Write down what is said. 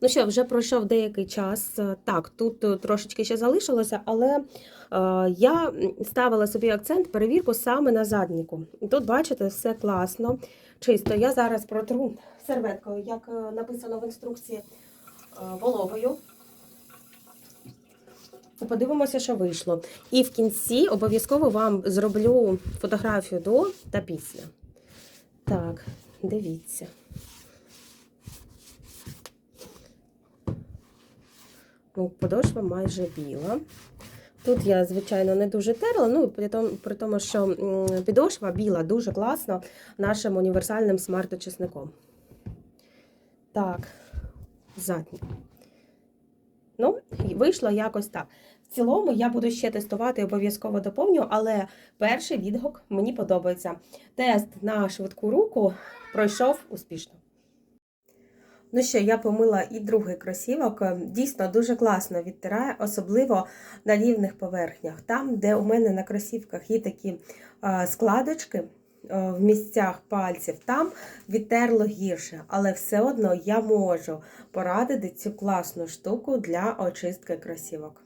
Ну що, вже пройшов деякий час. Так, тут е, трошечки ще залишилося, але е, я ставила собі акцент перевірку саме на задніку. Тут, бачите, все класно, чисто. Я зараз протру серветкою, як е, написано в інструкції, вологою. Подивимося, що вийшло. І в кінці обов'язково вам зроблю фотографію до та після. Так, дивіться. Ну, подошва майже біла. Тут я, звичайно, не дуже терла, ну при тому, при тому, що підошва біла дуже класно нашим універсальним смарт-очисником. Так, задня. Ну, вийшло якось так. В цілому я буду ще тестувати, обов'язково доповню, але перший відгук мені подобається. Тест на швидку руку пройшов успішно. Ну що, я помила і другий кросівок. Дійсно дуже класно відтирає, особливо на рівних поверхнях. Там, де у мене на кросівках є такі а, складочки а, в місцях пальців, там відтерло гірше, але все одно я можу порадити цю класну штуку для очистки кросівок.